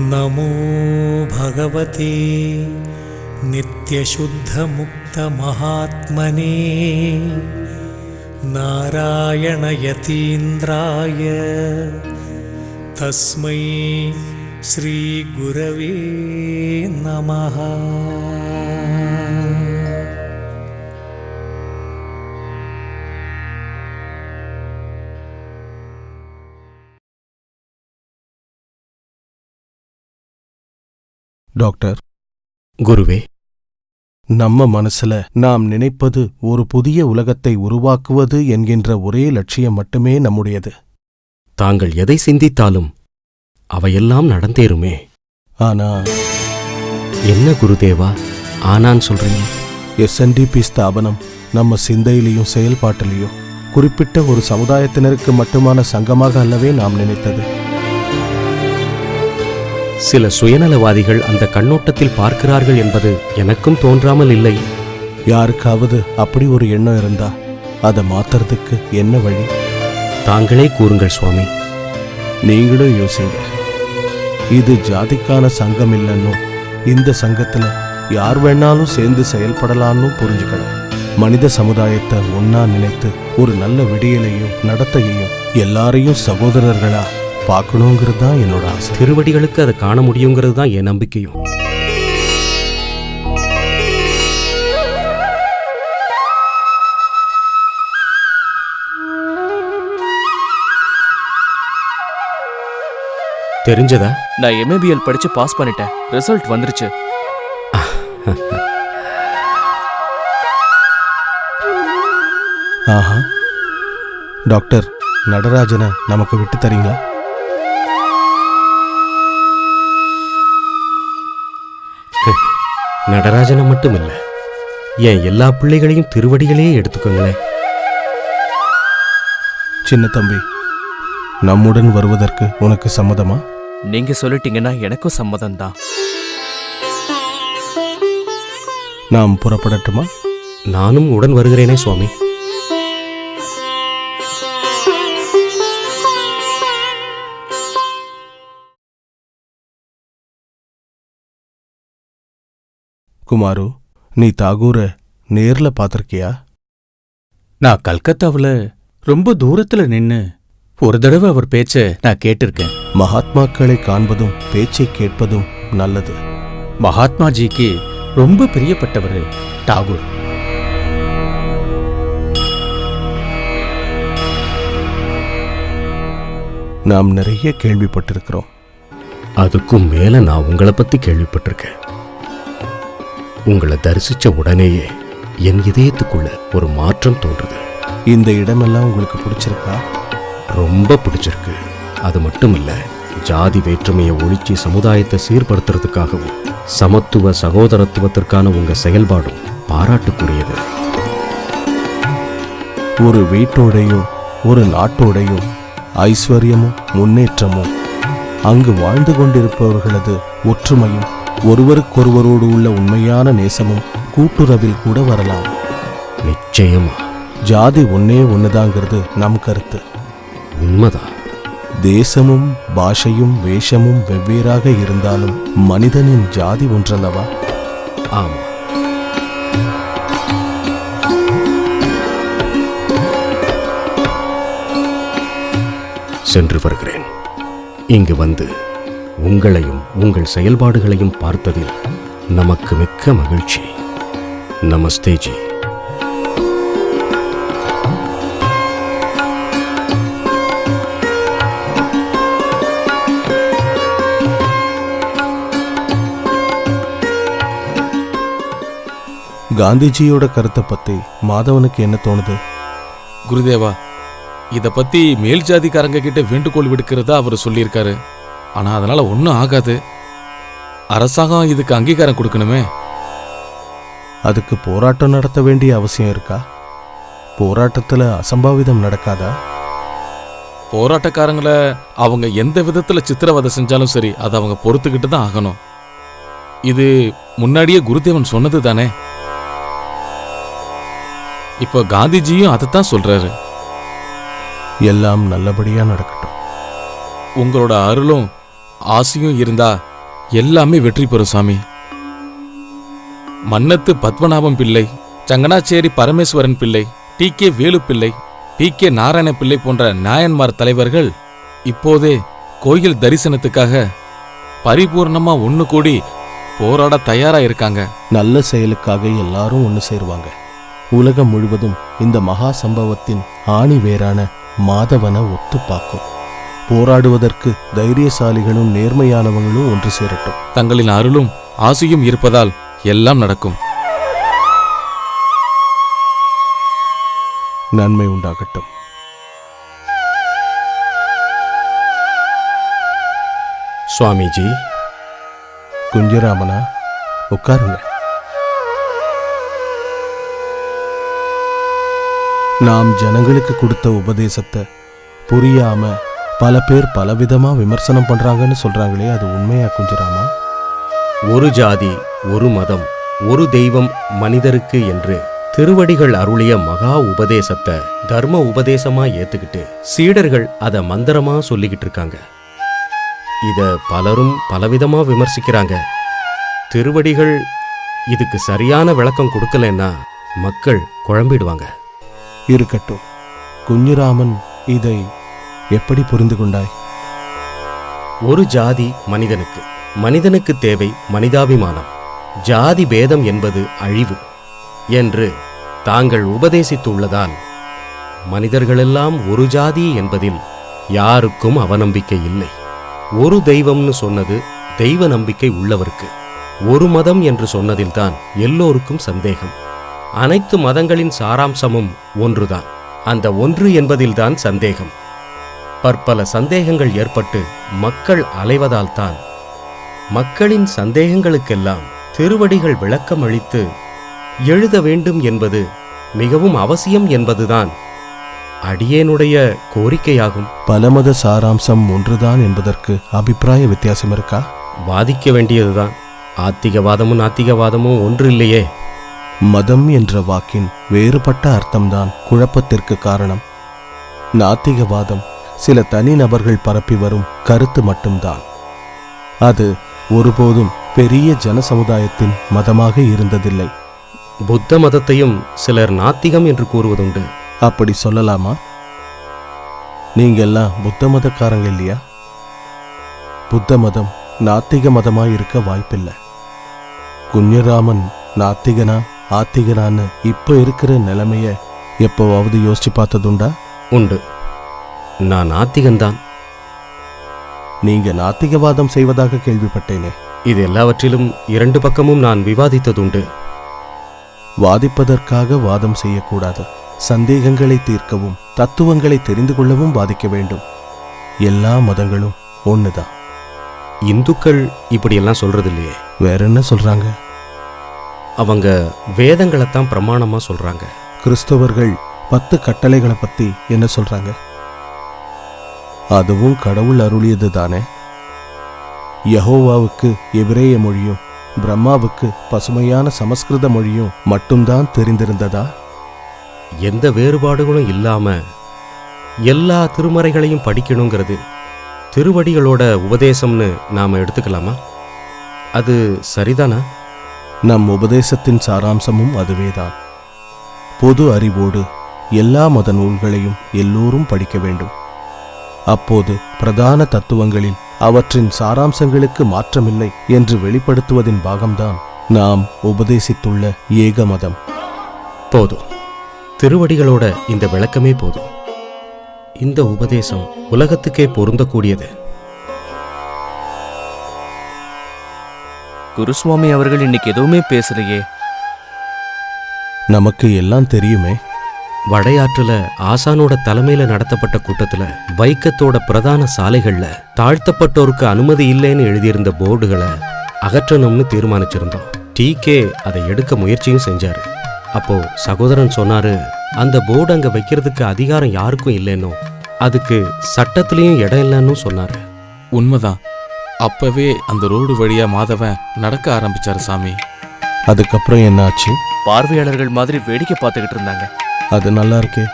नमो भगवते नित्यशुद्धमुक्तमहात्मने नारायणयतीन्द्राय तस्मै श्रीगुरवे नमः டாக்டர். குருவே நம்ம மனசுல நாம் நினைப்பது ஒரு புதிய உலகத்தை உருவாக்குவது என்கின்ற ஒரே லட்சியம் மட்டுமே நம்முடையது. தாங்கள் எதை சிந்தித்தாலும் அவையெல்லாம் நடந்தேறுமே. ஆனா என்ன குருதேவா ஆனான் சொல்றீங்க? எஸ்என்டிபி ஸ்தாபனம் நம்ம சிந்தையிலையும் செயல்பாட்டிலையும் குறிப்பிட்ட ஒரு சமுதாயத்தினருக்கு மட்டுமான சங்கமாக அல்லவே நாம் நினைத்தது. சில சுயநலவாதிகள் அந்த கண்ணோட்டத்தில் பார்க்கிறார்கள் என்பது எனக்கும் தோன்றாமல் இல்லை. யாருக்காவது அப்படி ஒரு எண்ணம் இருந்தா அதை மாத்துறதுக்கு என்ன வழி? தாங்களே கூறுங்கள் சுவாமி. நீங்களும் யோசிங்க. இது ஜாதிக்கான சங்கம் இல்லைன்னும் இந்த சங்கத்துல யார் வேணாலும் சேர்ந்து செயல்படலாம்னு புரிஞ்சுக்கணும். மனித சமுதாயத்தை ஒன்னா நினைத்து ஒரு நல்ல விடியலையும் நடத்தையையும் எல்லாரையும் சகோதரர்களா பார்க்கணுங்கிறது தான் என்னோட ஆசை. திருவடிகளுக்கு அதை காண முடியுங்கிறது தான் என் நம்பிக்கையும். தெரிஞ்சதா? நான் எம்ஏபிஎல் படிச்சு பாஸ் பண்ணிட்டேன். ரிசல்ட் வந்துருச்சு. ஆஹா. டாக்டர் நடராஜனை நமக்கு விட்டு தரீங்களா? நடராஜனை மட்டும் இல்ல என் எல்லா பிள்ளைகளையும் திருவடிகளே எடுத்துக்கோங்களேன். சின்ன தம்பி நம்முடன் வருவதற்கு உனக்கு சம்மதமா? நீங்க சொல்லிட்டீங்கன்னா எனக்கும் சம்மதம் தான் நாம் புறப்படட்டுமா? நானும் உடன் வருகிறேனே சுவாமி. குமாரு நீ தாகூரை நேர்ல பார்த்திருக்கியா நான் கல்கத்தாவில் ரொம்ப தூரத்துல நின்னு ஒரு தடவை அவர் பேச்ச நான் கேட்டிருக்கேன். மகாத்மாக்களை காண்பதும் பேச்சை கேட்பதும் நல்லது. மகாத்மாஜிக்கு ரொம்ப பிரியப்பட்டவர் டாகூர் நாம் நிறைய கேள்விப்பட்டிருக்கிறோம். அதுக்கும் மேல நான் உங்களை பத்தி கேள்விப்பட்டிருக்கேன். உங்களை தரிசிச்ச உடனேயே என் இதயத்துக்குள்ள ஒரு மாற்றம் தோன்றுது. இந்த இடமெல்லாம் உங்களுக்கு பிடிச்சிருக்கா? ரொம்ப பிடிச்சிருக்கு. அது மட்டும் இல்ல ஜாதி வேற்றுமையை ஒழிச்சு சமுதாயத்தை சீர்படுத்துறதுக்காகவும் சமத்துவ சகோதரத்துவத்திற்கான உங்க செயல்பாடும் பாராட்டுக்குரியது. ஒரு வீட்டோடையும் ஒரு நாட்டோடையும் ஐஸ்வர்யமும் முன்னேற்றமும் அங்கு வாழ்ந்து கொண்டிருப்பவர்களது ஒற்றுமையும் ஒருவருக்கொருவரோடு உள்ள உண்மையான நேசமும் கூட்டுறவில் கூட வரலாம். நிச்சயமா. ஜாதி ஒன்னே ஒண்ணுதாங்கிறது நம் கருத்து. உண்மைதான் தேசமும் பாஷையும் வேஷமும் வெவ்வேறாக இருந்தாலும் மனிதனின் ஜாதி ஒன்றல்லவா? ஆமா. சென்று வருகிறேன். இங்கு வந்து உங்களையும் உங்கள் செயல்பாடுகளையும் பார்த்ததில் நமக்கு மிக்க மகிழ்ச்சி. நமஸ்தே ஜி. காந்திஜியோட கருத்தை பத்தி மாதவனுக்கு என்ன தோணுது? குருதேவா இத பத்தி மேல் ஜாதிக்காரங்க கிட்ட வேண்டுகோள் விடுக்கிறதா அவர் சொல்லியிருக்காரு. ஆனா அதனால ஒன்றும் ஆகாது. அரசாங்கம் இதுக்கு அங்கீகாரம் கொடுக்கணுமே. அதுக்கு போராட்டம் நடத்த வேண்டிய அவசியம் இருக்கா? போராட்டத்துல அசம்பாவிதம் நடக்காதா? போராட்டக்காரங்கள அவங்க எந்த விதத்துல சித்திரவதை செஞ்சாலும் சரி அதை அவங்க பொறுத்துக்கிட்டு தான் ஆகணும். இது முன்னாடியே குருதேவன் சொன்னது தானே? இப்போ காந்திஜியும் அதைத்தான் சொல்றாரு. எல்லாம் நல்லபடியா நடக்கட்டும். உங்களோட அருளும் ஆசையும் இருந்தா எல்லாமே வெற்றி பெறும் சாமி. மன்னத்து பத்மநாபம் பிள்ளை சங்கனாச்சேரி பரமேஸ்வரன் பிள்ளை டி கே வேலு பிள்ளை பி கே நாராயண பிள்ளை போன்ற நாயன்மார் தலைவர்கள் இப்போதே கோயில் தரிசனத்துக்காக பரிபூர்ணமா ஒன்று கூடி போராட தயாரா இருக்காங்க நல்ல செயலுக்காக எல்லாரும் ஒன்று சேருவாங்க. உலகம் முழுவதும் இந்த மகா சம்பவத்தின் ஆணி வேரான மாதவனை ஒத்து பார்க்கும் போராடுவதற்கு தைரியசாலிகளும் நேர்மையானவங்களும் ஒன்று சேரட்டும். தங்களின் அருளும் ஆசையும் இருப்பதால் எல்லாம் நடக்கும். நன்மை உண்டாகட்டும். சுவாமிஜி. குஞ்சராமனா உட்காருங்க. நாம் ஜனங்களுக்கு கொடுத்த உபதேசத்தை புரியாம பல பேர் பலவிதமா விமர்சனம் பண்றாங்கன்னு சொல்றாங்களே அது உண்மையா குஞ்சராமா? ஒரு ஜாதி ஒரு மதம் ஒரு தெய்வம் மனிதருக்கு என்று திருவடிகள் அருளிய மகா உபதேசத்தை தர்ம உபதேசமா ஏத்துக்கிட்டு சீடர்கள் அத மந்திரமா சொல்லிக்கிட்டு இருக்காங்க. இத பலரும் பலவிதமா விமர்சிக்கிறாங்க. திருவடிகள் இதுக்கு சரியான விளக்கம் கொடுக்கலன்னா மக்கள் குழம்பிடுவாங்க. இருக்கட்டும். குஞ்சுராமன் இதை எப்படி புரிந்து கொண்டாய் ஒரு ஜாதி மனிதனுக்கு. மனிதனுக்கு தேவை மனிதாபிமானம். ஜாதி பேதம் என்பது அழிவு என்று தாங்கள் உபதேசித்துள்ளதால் மனிதர்களெல்லாம் ஒரு ஜாதி என்பதில் யாருக்கும் அவநம்பிக்கை இல்லை. ஒரு தெய்வம்னு சொன்னது தெய்வ நம்பிக்கை உள்ளவருக்கு. ஒரு மதம் என்று சொன்னதில்தான் எல்லோருக்கும் சந்தேகம். அனைத்து மதங்களின் சாராம்சமும் ஒன்றுதான். அந்த ஒன்று என்பதில்தான் சந்தேகம். பற்பல சந்தேகங்கள் ஏற்பட்டு மக்கள் அலைவதால்தான். மக்களின் சந்தேகங்களுக்கெல்லாம் திருவடிகள் விளக்கம் அளித்து எழுத வேண்டும் என்பது மிகவும் அவசியம் என்பதுதான் அடியேனுடைய கோரிக்கையாகும். பலமத சாராம்சம் ஒன்றுதான் என்பதற்கு அபிப்பிராய வித்தியாசம் இருக்கா? வாதிக்க வேண்டியதுதான். ஆத்திகவாதமும் நாத்திகவாதமும் ஒன்று இல்லையே மதம் என்ற வாக்கின் வேறுபட்ட அர்த்தம்தான் குழப்பத்திற்கு காரணம். நாத்திகவாதம் சில தனிநபர்கள் பரப்பி வரும் கருத்து மட்டும்தான். அது ஒருபோதும் பெரிய ஜன சமுதாயத்தின் மதமாக இருந்ததில்லை. புத்த மதத்தையும் சிலர் நாத்திகம் என்று கூறுவதுண்டு. அப்படி சொல்லலாமா? நீங்கெல்லாம் புத்த மதக்காரங்க இல்லையா? புத்த மதம் நாத்திக மதமா இருக்க வாய்ப்பில்லை. குഞ്ഞராமன் நாத்திகனா ஆத்திகனான்னு இப்ப இருக்கிற நிலைமைய எப்போவாவது யோசிச்சு பார்த்ததுண்டா? உண்டு. நான் நாத்திகன்தான் நீங்க நாத்திகவாதம் செய்வதாக கேள்விப்பட்டேனே. இது எல்லாவற்றிலும் இரண்டு பக்கமும் நான் விவாதித்ததுண்டு. வாதிப்பதற்காக வாதம் செய்யக்கூடாது. சந்தேகங்களை தீர்க்கவும் தத்துவங்களை தெரிந்து கொள்ளவும் வாதிக்க வேண்டும். எல்லா மதங்களும் ஒண்ணுதான். இந்துக்கள் இப்படியெல்லாம் சொல்றது இல்லையே வேற என்ன சொல்றாங்க? அவங்க வேதங்களைத்தான் பிரமாணமா சொல்றாங்க. கிறிஸ்தவர்கள் பத்து கட்டளைகளை பத்தி என்ன சொல்றாங்க? அதுவும் கடவுள் அருளியது தானே? யஹோவாவுக்கு எபிரேய மொழியும் பிரம்மாவுக்கு பசுமையான சமஸ்கிருத மொழியும் மட்டும்தான் தெரிந்திருந்ததா? எந்த வேறுபாடுகளும் இல்லாம எல்லா திருமறைகளையும் படிக்கணுங்கிறது திருவடிகளோட உபதேசம்னு நாம எடுத்துக்கலாமா? அது சரிதானா? நம் உபதேசத்தின் சாராம்சமும் அதுவேதான். பொது அறிவோடு எல்லா மத நூல்களையும் எல்லோரும் படிக்க வேண்டும். அப்போது பிரதான தத்துவங்களில் அவற்றின் சாராம்சங்களுக்கு மாற்றமில்லை என்று வெளிப்படுத்துவதின் பாகம்தான் நாம் உபதேசித்துள்ள ஏக மதம். போதும். திருவடிகளோட இந்த விளக்கமே போதும். இந்த உபதேசம் உலகத்துக்கே பொருந்தக்கூடியது. குருசுவாமி அவர்கள் இன்னைக்கு எதுவுமே பேசலையே. நமக்கு எல்லாம் தெரியுமே வடையாற்றுல ஆசானோட தலைமையில நடத்தப்பட்ட கூட்டத்துல வைக்கத்தோட பிரதான சாலைகள்ல தாழ்த்தப்பட்டோருக்கு அனுமதி இல்லைன்னு எழுதியிருந்த போர்டுகளை அகற்றணும்னு தீர்மானிச்சிருந்தோம். டி கே அதை எடுக்க முயற்சியும் செஞ்சாரு. அப்போ சகோதரன் சொன்னாரு அந்த போர்டு அங்க வைக்கிறதுக்கு அதிகாரம் யாருக்கும் இல்லைன்னோ அதுக்கு சட்டத்திலயும் இடம் இல்லைன்னு சொன்னாரு. உண்மைதான். அப்பவே அந்த ரோடு வழியா மாதவன் நடக்க ஆரம்பிச்சாரு சாமி. அதுக்கப்புறம் என்னாச்சு? பார்வையாளர்கள் மாதிரி வேடிக்கை பார்த்துக்கிட்டு இருந்தாங்க. அது நல்லா இருக்கே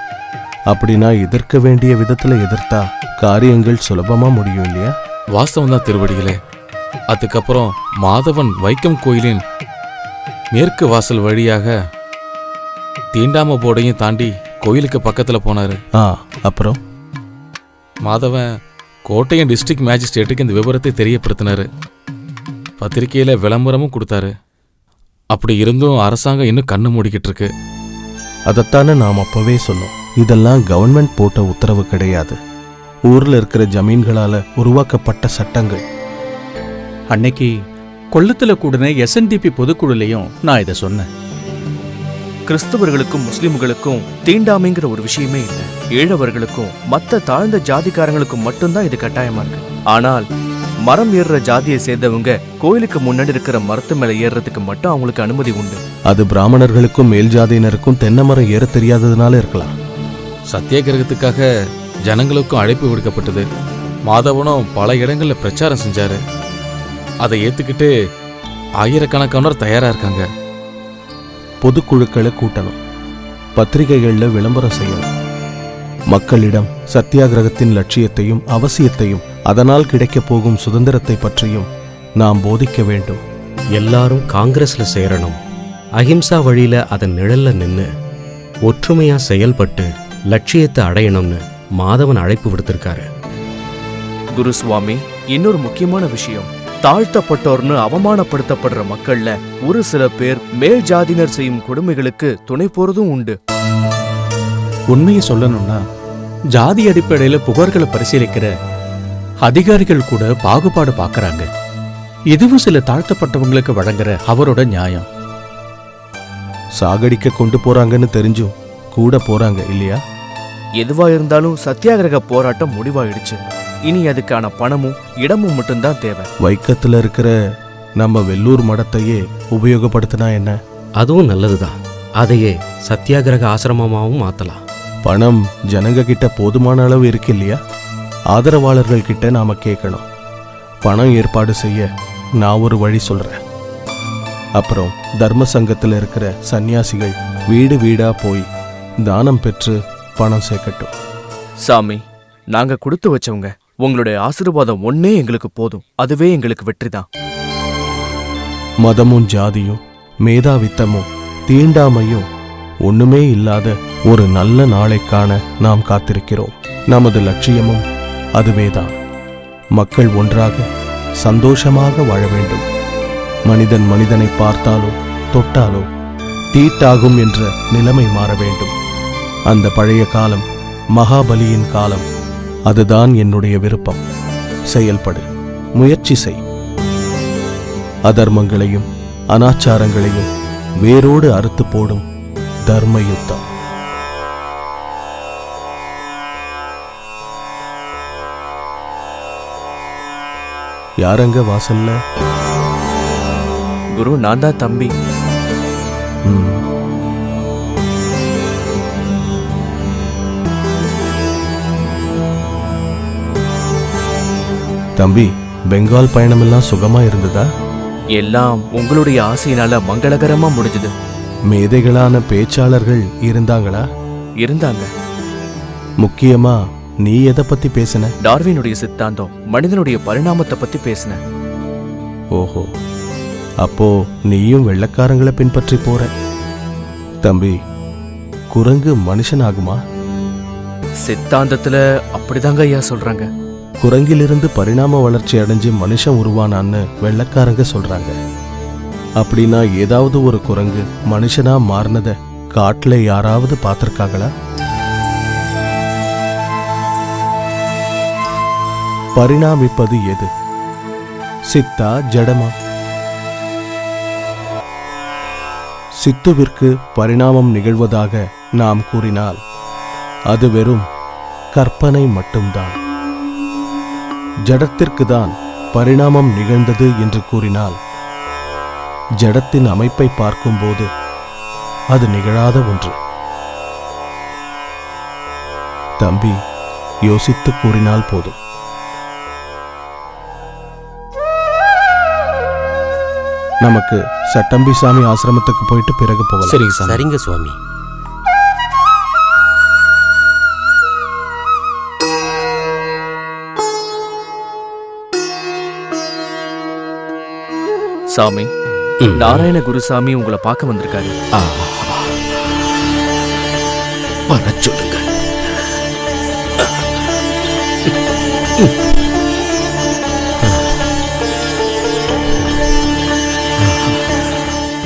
அப்படின்னா எதிர்க்க வேண்டிய விதத்துல எதிர்த்தா காரியங்கள் சுலபமா முடியும் இல்லையா? வாஸ்தவம் தான் திருவடிகளே. அதுக்கப்புறம் மாதவன் வைக்கம் கோயிலின் மேற்கு வாசல் வழியாக தீண்டாம போர்டையும் தாண்டி கோயிலுக்கு பக்கத்துல போனாரு. ஆ அப்புறம்? மாதவன் கோட்டையம் டிஸ்ட்ரிக்ட் மேஜிஸ்ட்ரேட்டுக்கு இந்த விவரத்தை தெரியப்படுத்தினாரு. பத்திரிக்கையில விளம்பரமும் கொடுத்தாரு. அப்படி இருந்தும் அரசாங்கம் இன்னும் கண்ணு மூடிக்கிட்டு இருக்கு. அதைத்தானே நாம் அப்பவே சொன்னோம். இதெல்லாம் கவர்மெண்ட் போட்ட உத்தரவு கிடையாது. ஊர்ல இருக்கிற ஜமீன்களால உருவாக்கப்பட்ட சட்டங்கள். அன்னைக்கு கொள்ளத்துல கூடின எஸ்என்டிபி பொதுக்குழுலையும் நான் இதை சொன்னேன். கிறிஸ்தவர்களுக்கும் முஸ்லிம்களுக்கும் தீண்டாமைங்கிற ஒரு விஷயமே இல்லை. ஏழவர்களுக்கும் மத்த தாழ்ந்த ஜாதிக்காரங்களுக்கும் மட்டும்தான் இது கட்டாயமா இருக்கு. ஆனால் மரம் ஏறுற ஜாதியை சேர்ந்தவங்க கோயிலுக்கு முன்னாடி இருக்கிற மரத்து மேல ஏறுறதுக்கு மட்டும் அவங்களுக்கு அனுமதி உண்டு. அது பிராமணர்களுக்கும் மேல் ஜாதியினருக்கும் தென்னை மரம் ஏற தெரியாததுனால இருக்கலாம். சத்தியாகிரகத்துக்காக ஜனங்களுக்கும் அழைப்பு விடுக்கப்பட்டது. மாதவனும் பல இடங்கள்ல பிரச்சாரம் செஞ்சாரு. அதை ஏத்துக்கிட்டு ஆயிரக்கணக்கானோர் தயாரா இருக்காங்க. பொதுக்குழுக்களை கூட்டணும். பத்திரிகைகளில் விளம்பரம் செய்யணும். மக்களிடம் சத்தியாகிரகத்தின் லட்சியத்தையும் அவசியத்தையும் அதனால் கிடைக்கப் போகும் சுதந்திரத்தை பற்றியும் நாம் போதிக்க வேண்டும். எல்லாரும் காங்கிரஸ்ல சேரணும். அஹிம்சா வழியில அதன் நிழல்ல நின்னு ஒற்றுமையா செயல்பட்டு லட்சியத்தை அடையணும்னு மாதவன் அழைப்பு விடுத்திருக்காரு. குருசுவாமி இன்னொரு முக்கியமான விஷயம். தாழ்த்தப்பட்டோர்னு அவமானப்படுத்தப்படுற மக்கள்ல ஒரு சில பேர் மேல் ஜாதியினர் செய்யும் கொடுமைகளுக்கு துணை போறதும் உண்டு. உண்மையை சொல்லணும்னா ஜாதி அடிப்படையில புகார்களை பரிசீலிக்கிற அதிகாரிகள் கூட பாகுபாடு பார்க்கறாங்க. இதுவும் சில தாழ்த்தப்பட்டவங்களுக்கு வழங்குற அவரோட நியாயம். சாகடிக்க கொண்டு போறாங்கன்னு தெரிஞ்சும் கூட போறாங்க இல்லையா? எதுவா இருந்தாலும் சத்தியாகிரக போராட்டம் முடிவாயிடுச்சு. இனி அதுக்கான பணமும் இடமும் மட்டும்தான் தேவை. வைக்கத்துல இருக்கிற நம்ம வெள்ளூர் மடத்தையே உபயோகப்படுத்தினா என்ன? அதுவும் நல்லதுதான். அதையே சத்தியாகிரக ஆசிரமமாவும் மாத்தலாம். பணம் ஜனங்க கிட்ட போதுமான அளவு இருக்கு இல்லையா? ஆதரவாளர்கள் கிட்ட நாம கேட்கணும் பணம் ஏற்பாடு செய்ய நான் ஒரு வழி சொல்றேன். அப்புறம் தர்ம சங்கத்துல இருக்கிற சன்னியாசிகள் வீடு வீடா போய் தானம் பெற்று பணம் சேர்க்கட்டும். சாமி நாங்க கொடுத்து வச்சவங்க உங்களுடைய ஆசீர்வாதம் ஒன்னே எங்களுக்கு போதும். அதுவே எங்களுக்கு வெற்றிதான். மதமும் ஜாதியும் மேதாவித்தமும் தீண்டாமையும் ஒண்ணுமே இல்லாத ஒரு நல்ல நாளை காண நாம் காத்திருக்கிறோம். நமது லட்சியமும் அதுவேதான் மக்கள் ஒன்றாக சந்தோஷமாக வாழ வேண்டும். மனிதன் மனிதனை பார்த்தாலோ தொட்டாலோ தீட்டாகும் என்ற நிலைமை மாற வேண்டும். அந்த பழைய காலம் மகாபலியின் காலம் அதுதான் என்னுடைய விருப்பம். செயல்படு முயற்சி செய். அதர்மங்களையும் அனாச்சாரங்களையும் வேரோடு அறுத்து போடும் தர்ம யாரங்க வாசல்ல? குரு நான் தான் தம்பி. தம்பி பெங்கால் பயணமெல்லாம் சுகமா இருந்ததா? எல்லாம் உங்களுடைய ஆசையினால மங்களகரமா முடிஞ்சது. மேதைகளான பேச்சாளர்கள் இருந்தாங்களா? இருந்தாங்க. முக்கியமா நீ எதை பத்தி பேசின? டார்வினுடைய சித்தாந்தம் மனிதனுடைய பரிணாமத்தை பத்தி பேசினேன் ஓஹோ. அப்போ நீயும் வெள்ளக்காரங்களை பின்பற்றி போற. தம்பி குரங்கு மனுஷனாகுமா சித்தாந்தத்துல அப்படிதாங்க ஐயா சொல்றாங்க. குரங்கிலிருந்து பரிணாம வளர்ச்சி அடைஞ்சு மனுஷன் உருவானான்னு வெள்ளக்காரங்க சொல்றாங்க. அப்படின்னா ஏதாவது ஒரு குரங்கு மனுஷனா மாறினத காட்டுல யாராவது பார்த்திருக்காங்களா? பரிணாமிப்பது எது? சித்தா ஜடமா? சித்துவிற்கு பரிணாமம் நிகழ்வதாக நாம் கூறினால் அது வெறும் கற்பனை மட்டும்தான். ஜடத்திற்கு தான் பரிணாமம் நிகழ்ந்தது என்று கூறினால் ஜடத்தின் அமைப்பை பார்க்கும்போது அது நிகழாத ஒன்று. தம்பி யோசித்து கூறினால் போதும். நமக்கு சட்டம்பிசாமி ஆசிரமத்துக்கு போயிட்டு பிறகு போகலாம். சரிங்க சாமி. சரிங்க சுவாமி. சாமி. நாராயண குருசாமி உங்களை பார்க்க வந்திருக்காரு. ஆ. வரச் சொல்லுங்க.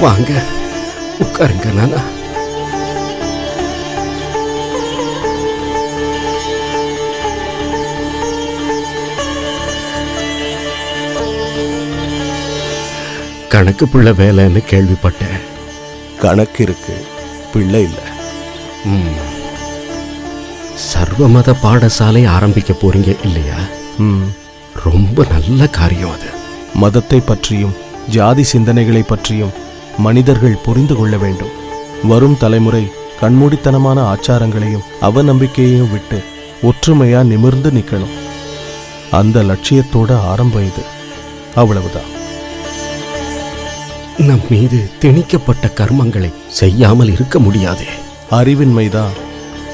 வாங்க உட்காருங்க நானா. கணக்கு புள்ள வேலைன்னு கேள்விப்பட்டேன். கணக்கு இருக்கு பிள்ளை இல்லை. ம். சர்வமத பாடசாலை ஆரம்பிக்க போறீங்க இல்லையா? ம். ரொம்ப நல்ல காரியம் அது. மதத்தை பற்றியும் ஜாதி சிந்தனைகளை பற்றியும் மனிதர்கள் புரிந்து கொள்ள வேண்டும். வரும் தலைமுறை கண்மூடித்தனமான ஆச்சாரங்களையும் அவநம்பிக்கையையும் விட்டு ஒற்றுமையா நிமிர்ந்து நிக்கணும். அந்த லட்சியத்தோட ஆரம்பம் இது. அவ்வளவுதான். நம் மீது திணிக்கப்பட்ட கர்மங்களை செய்யாமல் இருக்க முடியாதே. அறிவின்மைதான்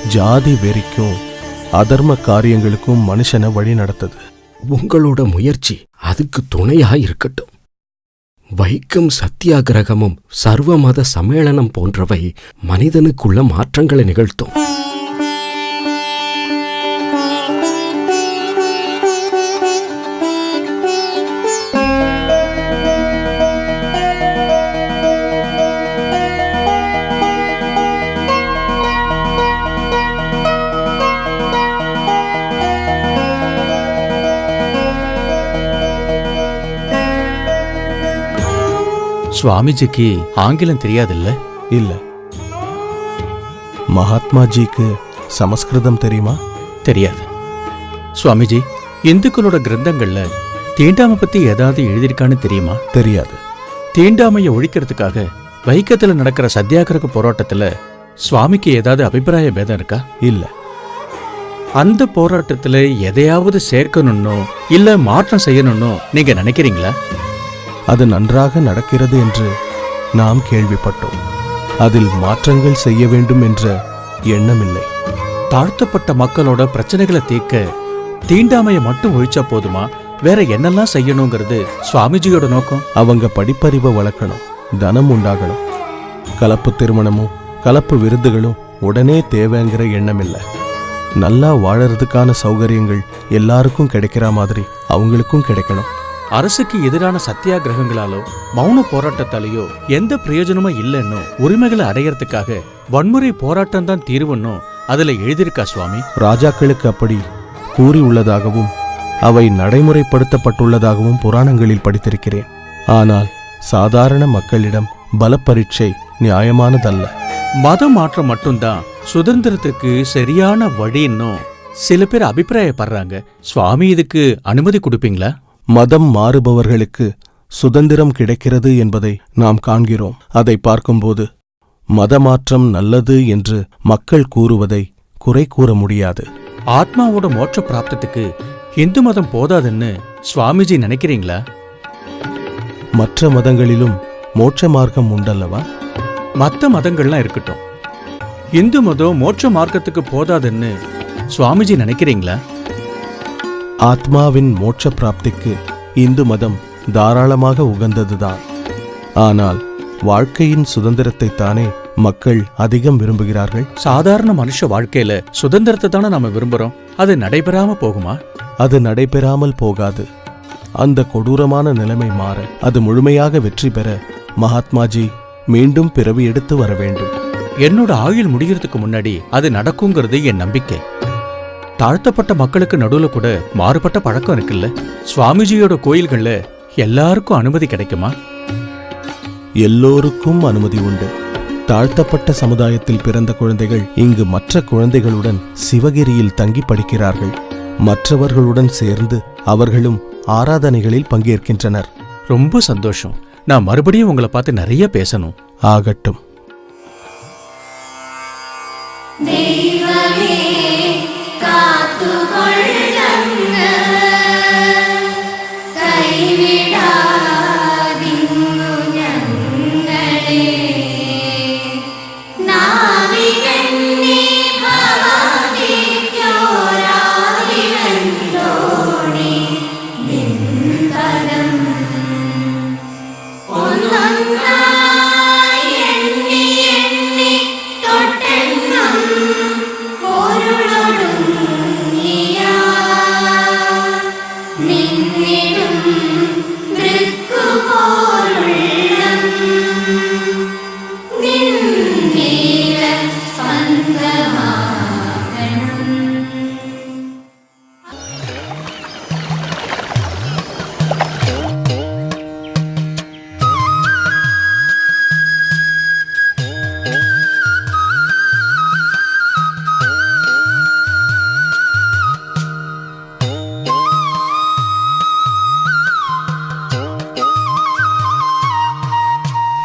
ஜாதி வெறிக்கும் அதர்ம காரியங்களுக்கும் மனுஷனை வழி நடத்துது உங்களோட முயற்சி அதுக்கு துணையா இருக்கட்டும். வைக்கம் சத்தியாகிரகமும் சர்வமத சம்மேளனம் போன்றவை மனிதனுக்குள்ள மாற்றங்களை நிகழ்த்தும். சுவாமிஜிக்கு ஆங்கிலம் தெரியாதுல்ல? இல்ல. மகாத்மாஜிக்கு சமஸ்கிருதம் தெரியுமா? தெரியாது. சுவாமிஜி இந்துக்களோட கிரந்தங்கள்ல தீண்டாமை பத்தி ஏதாவது எழுதியிருக்கான்னு தெரியுமா? தெரியாது. தீண்டாமையை ஒழிக்கிறதுக்காக வைக்கத்துல நடக்கிற சத்தியாகிரக போராட்டத்துல சுவாமிக்கு ஏதாவது அபிப்பிராய பேதம் இருக்கா? இல்ல. அந்த போராட்டத்துல எதையாவது சேர்க்கணும்னோ இல்ல மாற்றம் செய்யணும்னோ நீங்க நினைக்கிறீங்களா? அது நன்றாக நடக்கிறது என்று நாம் கேள்விப்பட்டோம். அதில் மாற்றங்கள் செய்ய வேண்டும் என்ற எண்ணமில்லை. தாழ்த்தப்பட்ட மக்களோட பிரச்சனைகளை தீர்க்க தீண்டாமையை மட்டும் ஒழிச்சா போதுமா? வேற என்னெல்லாம் செய்யணுங்கிறது சுவாமிஜியோட நோக்கம். அவங்க படிப்பறிவை வளர்க்கணும் தனம் உண்டாகணும். கலப்பு திருமணமும் கலப்பு விருதுகளும் உடனே தேவைங்கிற எண்ணம் இல்லை நல்லா வாழறதுக்கான சௌகரியங்கள் எல்லாருக்கும் கிடைக்கிற மாதிரி அவங்களுக்கும் கிடைக்கணும். அரசுக்கு எதிரான சத்தியாகிரகங்களாலோ மௌன போராட்டத்தாலேயோ எந்த பிரயோஜனமும் இல்லைன்னு உரிமைகளை அடையறதுக்காக வன்முறை போராட்டம் தான் தீர்வுன்னு அதுல எழுதியிருக்கா சுவாமி? ராஜாக்களுக்கு அப்படி கூறியுள்ளதாகவும் அவை நடைமுறைப்படுத்தப்பட்டுள்ளதாகவும் புராணங்களில் படித்திருக்கிறேன். ஆனால் சாதாரண மக்களிடம் பலப்பரீட்சை நியாயமானதல்ல. மத மாற்றம் மட்டும்தான் சுதந்திரத்துக்கு சரியான வழின்னும் சில பேர் அபிப்பிராயப்படுறாங்க. சுவாமி இதுக்கு அனுமதி கொடுப்பீங்களா? மதம் மாறுபவர்களுக்கு சுதந்திரம் கிடைக்கிறது என்பதை நாம் காண்கிறோம். அதை பார்க்கும்போது மதமாற்றம் நல்லது என்று மக்கள் கூறுவதை குறை கூற முடியாது. ஆத்மாவோட மோட்ச பிராப்தத்துக்கு இந்து மதம் போதாதுன்னு சுவாமிஜி நினைக்கிறீங்களா? மற்ற மதங்களிலும் மோட்ச மார்க்கம் உண்டல்லவா? மத்த மதங்கள்லாம் இருக்கட்டும். இந்து மதம் மோட்ச மார்க்கத்துக்கு போதாதுன்னு சுவாமிஜி நினைக்கிறீங்களா? ஆத்மாவின் மோட்ச பிராப்திக்கு இந்து மதம் தாராளமாக உகந்ததுதான். ஆனால் வாழ்க்கையின் சுதந்திரத்தை தானே மக்கள் அதிகம் விரும்புகிறார்கள்? சாதாரண மனுஷ வாழ்க்கையில சுதந்திரத்தை தானே நாம விரும்புறோம்? அது நடைபெறாம போகுமா? அது நடைபெறாமல் போகாது. அந்த கொடூரமான நிலைமை மாற அது முழுமையாக வெற்றி பெற மகாத்மாஜி மீண்டும் பிறவி எடுத்து வர வேண்டும். என்னோட ஆயுள் முடியறதுக்கு முன்னாடி அது நடக்குங்கிறது என் நம்பிக்கை. தாழ்த்தப்பட்ட மக்களுக்கு நடுவுல கூட மாறுபட்ட பழக்கம் இருக்குல்ல? சுவாமிஜியோட கோயில்கள்ல எல்லாருக்கும் அனுமதி கிடைக்குமா? எல்லோருக்கும் அனுமதி உண்டு. தாழ்த்தப்பட்ட சமுதாயத்தில் பிறந்த குழந்தைகள் இங்கு மற்ற குழந்தைகளுடன் சிவகிரியில் தங்கி படிக்கிறார்கள். மற்றவர்களுடன் சேர்ந்து அவர்களும் ஆராதனைகளில் பங்கேற்கின்றனர். ரொம்ப சந்தோஷம். நான் மறுபடியும் உங்களை பார்த்து நிறைய பேசணும். ஆகட்டும். தெய்வமே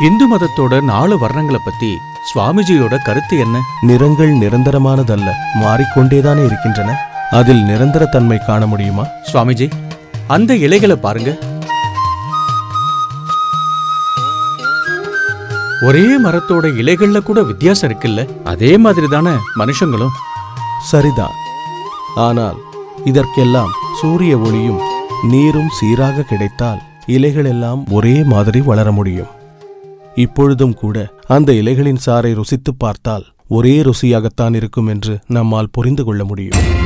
இந்து மதத்தோட நாலு வர்ணங்களை பத்தி சுவாமிஜியோட கருத்து என்ன? நிறங்கள் நிரந்தரமானதல்ல மாறிக்கொண்டேதானே இருக்கின்றன. அதில் நிரந்தர தன்மை காண முடியுமா? சுவாமிஜி அந்த இலைகளை பாருங்க. ஒரே மரத்தோட இலைகள்ல கூட வித்தியாசம் இருக்குல்ல? அதே மாதிரி தானே மனுஷங்களும். சரிதான். ஆனால் இதற்கெல்லாம் சூரிய ஒளியும் நீரும் சீராக கிடைத்தால் இலைகளெல்லாம் ஒரே மாதிரி வளர முடியும். இப்பொழுதும் கூட அந்த இலைகளின் சாறை ருசித்துப் பார்த்தால் ஒரே ருசியாகத்தான் இருக்கும் என்று நம்மால் புரிந்து கொள்ள முடியும்.